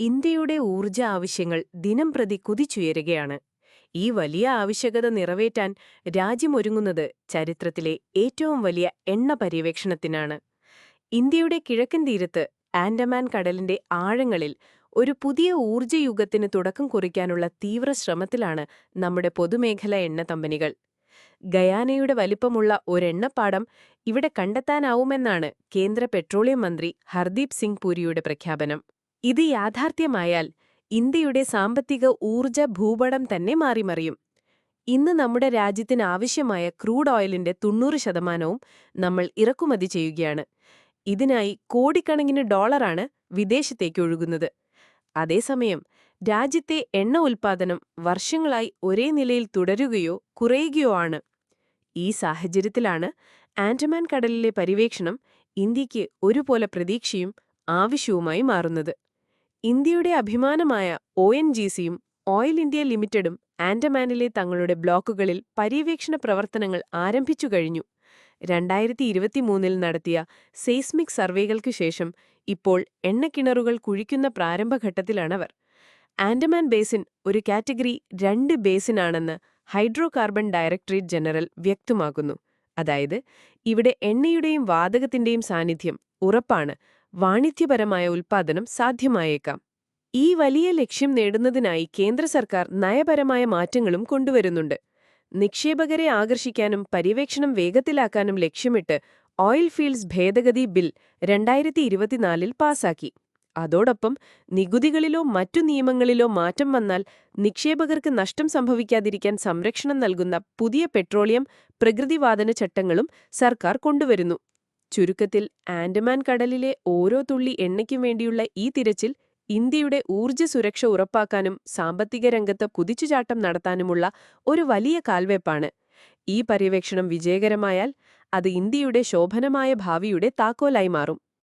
ഇന്ത്യയുടെ ഊർജ ആവശ്യങ്ങൾ ദിനംപ്രതി കുതിച്ചുയരുകയാണ്. ഈ വലിയ ആവശ്യകത നിറവേറ്റാൻ രാജ്യമൊരുങ്ങുന്നത് ചരിത്രത്തിലെ ഏറ്റവും വലിയ എണ്ണ പര്യവേക്ഷണത്തിനാണ്. ഇന്ത്യയുടെ കിഴക്കൻ തീരത്ത് ആൻഡമാൻ കടലിന്റെ ആഴങ്ങളിൽ ഒരു പുതിയ ഊർജയുഗത്തിന് തുടക്കം കുറിക്കാനുള്ള തീവ്ര ശ്രമത്തിലാണ് നമ്മുടെ പൊതുമേഖല എണ്ണ കമ്പനികൾ. ഗയാനയുടെ വലിപ്പമുള്ള ഒരെണ്ണപ്പാടം ഇവിടെ കണ്ടെത്താനാവുമെന്നാണ് കേന്ദ്ര പെട്രോളിയം മന്ത്രി ഹർദീപ് സിംഗ് പുരിയുടെ പ്രഖ്യാപനം. ഇത് യാഥാർത്ഥ്യമായാൽ ഇന്ത്യയുടെ സാമ്പത്തിക ഊർജ ഭൂപടം തന്നെ മാറിമറിയും. ഇന്ന് നമ്മുടെ രാജ്യത്തിന് ആവശ്യമായ ക്രൂഡ് ഓയിലിന്റെ തൊണ്ണൂറ് ശതമാനവും നമ്മൾ ഇറക്കുമതി ചെയ്യുകയാണ്. ഇതിനായി കോടിക്കണക്കിന് ഡോളറാണ് വിദേശത്തേക്ക് ഒഴുകുന്നത്. അതേസമയം രാജ്യത്തെ എണ്ണ ഉൽപ്പാദനം വർഷങ്ങളായി ഒരേ നിലയിൽ തുടരുകയോ കുറയുകയോ ആണ്. ഈ സാഹചര്യത്തിലാണ് ആൻഡമാൻ കടലിലെ പര്യവേക്ഷണം ഇന്ത്യയ്ക്ക് ഒരുപോലെ പ്രതീക്ഷയും ആവശ്യവുമായി മാറുന്നത്. ഇന്ത്യയുടെ അഭിമാനമായ ഒ എൻ ജി സിയും ഓയിൽ ഇന്ത്യ ലിമിറ്റഡും ആൻഡമാനിലെ തങ്ങളുടെ ബ്ലോക്കുകളിൽ പര്യവേക്ഷണ പ്രവർത്തനങ്ങൾ ആരംഭിച്ചു കഴിഞ്ഞു. രണ്ടായിരത്തി ഇരുപത്തിമൂന്നിൽ നടത്തിയ സെയ്സ്മിക് സർവേകൾക്കു ശേഷം ഇപ്പോൾ എണ്ണക്കിണറുകൾ കുഴിക്കുന്ന പ്രാരംഭഘട്ടത്തിലാണവർ. ആൻഡമാൻ ബേസിൻ ഒരു കാറ്റഗറി രണ്ട് ബേസിനാണെന്ന് ഹൈഡ്രോ കാർബൺ ഡയറക്ടറേറ്റ് ജനറൽ വ്യക്തമാക്കുന്നു. അതായത് ഇവിടെ എണ്ണയുടെയും വാതകത്തിന്റെയും സാന്നിധ്യം ഉറപ്പാണ്. വാണിജ്യപരമായ ഉൽപ്പാദനം സാധ്യമായേക്കാം. ഈ വലിയ ലക്ഷ്യം നേടുന്നതിനായി കേന്ദ്ര സർക്കാർ നയപരമായ മാറ്റങ്ങളും കൊണ്ടുവരുന്നുണ്ട്. നിക്ഷേപകരെ ആകർഷിക്കാനും പര്യവേക്ഷണം വേഗത്തിലാക്കാനും ലക്ഷ്യമിട്ട് ഓയിൽ ഫീൽഡ്സ് ഭേദഗതി ബിൽ രണ്ടായിരത്തി ഇരുപത്തിനാലിൽ പാസാക്കി. അതോടൊപ്പം നികുതികളിലോ മറ്റു നിയമങ്ങളിലോ മാറ്റം വന്നാൽ നിക്ഷേപകർക്ക് നഷ്ടം സംഭവിക്കാതിരിക്കാൻ സംരക്ഷണം നൽകുന്ന പുതിയ പെട്രോളിയം പ്രകൃതിവാതന ചട്ടങ്ങളും സർക്കാർ കൊണ്ടുവരുന്നു. ചുരുക്കത്തിൽ ആൻഡമാൻ കടലിലെ ഓരോ തുള്ളി എണ്ണയ്ക്കും വേണ്ടിയുള്ള ഈ തിരച്ചിൽ ഇന്ത്യയുടെ ഊർജ സുരക്ഷ ഉറപ്പാക്കാനും സാമ്പത്തിക രംഗത്ത് കുതിച്ചുചാട്ടം നടത്താനുമുള്ള ഒരു വലിയ കാൽവെപ്പാണ്. ഈ പര്യവേക്ഷണം വിജയകരമായാൽ അത് ഇന്ത്യയുടെ ശോഭനമായ ഭാവിയുടെ താക്കോലായി മാറും.